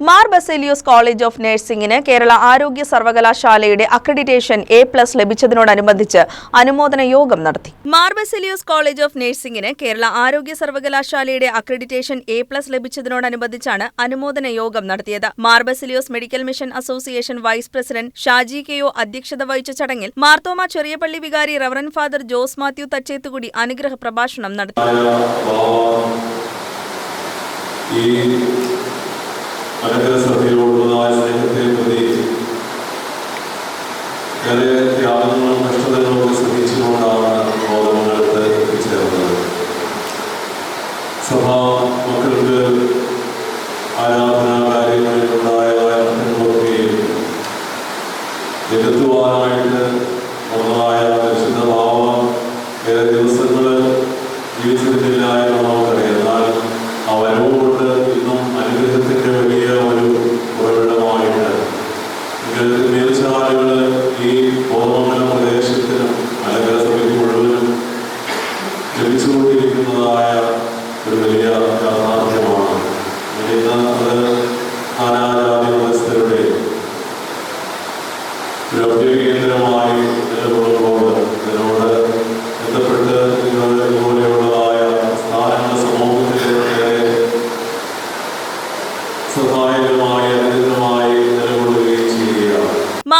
Mar Baselios college of നഴ്സിംഗിന് കേരള ആരോഗ്യ സർവകലാശാലയുടെ അക്രഡിറ്റേഷൻ എ പ്ലസ് ലഭിച്ചതിനോടനുബന്ധിച്ച് അനുമോദന യോഗം നടത്തി. മാർ ബസേലിയോസ് കോളേജ് ഓഫ് നഴ്സിംഗിന് കേരള ആരോഗ്യ സർവകലാശാലയുടെ അക്രഡിറ്റേഷൻ എ പ്ലസ് ലഭിച്ചതിനോടനുബന്ധിച്ചാണ് അനുമോദന യോഗം നടത്തിയത്. Mar Baselios medical mission association vice president Shaji K O അധ്യക്ഷത വഹിച്ച ചടങ്ങിൽ മാർത്തോമ ചെറിയപള്ളി വികാരി റവറൻ ഫാദർ ജോസ് മാത്യു തച്ചേത്തുകൂടി അനുഗ്രഹ പ്രഭാഷണം നടത്തി മലങ്കര സഭയോടുള്ളതായ സ്നേഹത്തെ പ്രതി ഏറെ ത്യാഗങ്ങളും കഷ്ടതകളും ഒക്കെ സഹിച്ചുകൊണ്ടാണ് ബോധങ്ങൾക്ക് എത്തിച്ചേർന്നത്. സഭാ മക്കൾക്ക് ആരാധനാ കാര്യങ്ങളിലുണ്ടായതായ ബന്ധങ്ങളൊക്കെയും നികത്തുവാനായിട്ട് ഉള്ളതായ പരിശുദ്ധ ഭാവം ഏറെ ദിവസങ്ങൾ ജീവിച്ചിരുന്നില്ല ലഭിച്ചുകൊണ്ടിരിക്കുന്നതായ ഒരു വലിയ യാഥാർത്ഥ്യമാണ്. ഇന്ന് അത് നാനാജാതി മതസ്ഥരുടെ ഒരു ഔദ്യോഗിക കേന്ദ്രമായി നിലകൊള്ളുമ്പോൾ ഇതിനോട് ബന്ധപ്പെട്ട് ഇതുപോലെയുള്ളതായ സ്ഥാനങ്ങൾ സമൂഹത്തിലെ സഹായകരമായി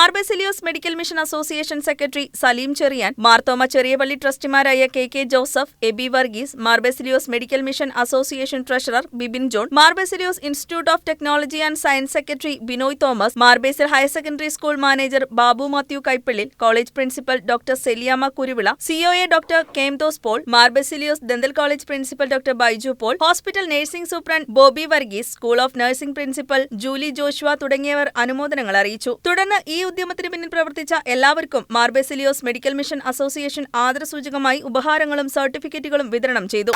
Mar Baselios medical mission association secretary Saleem Cherian Marthoma Cheriyapally ട്രസ്റ്റിമാരായ K K Joseph A B Varghese Mar Baselios medical mission association treasurer Bibin John Mar Baselios institute of technology and science secretary Binoy Thomas Mar Basil higher secondary school manager Babu Mathew Kaippallil college principal doctor Seliyama Kuruvila COA doctor Kemthos Paul Mar Baselios dental college principal doctor Baiju Paul hospital nursing superintendent Bobby Varghese school of nursing principal Julie Joshua തുടങ്ങിയവർ അനുമോദനങ്ങൾ അറിയിച്ചു. തുടർന്ന് ഈ ഉദ്യമത്തിന് പിന്നിൽ പ്രവർത്തിച്ച എല്ലാവർക്കും മാർബെസിലിയോസ് medical mission association ആദരസൂചകമായി ഉപഹാരങ്ങളും സർട്ടിഫിക്കറ്റുകളും വിതരണം ചെയ്തു.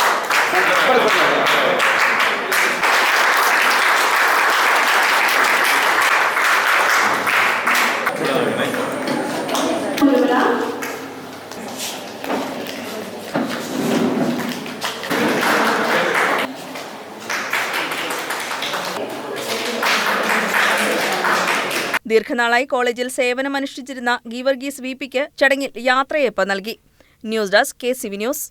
ദീർഘനാളായി കോളേജിൽ സേവനമനുഷ്ഠിച്ചിരുന്ന ഗീവർഗീസ് വി പിക്ക് ചടങ്ങിൽ യാത്രയയപ്പ് നൽകി. News desk K CV news.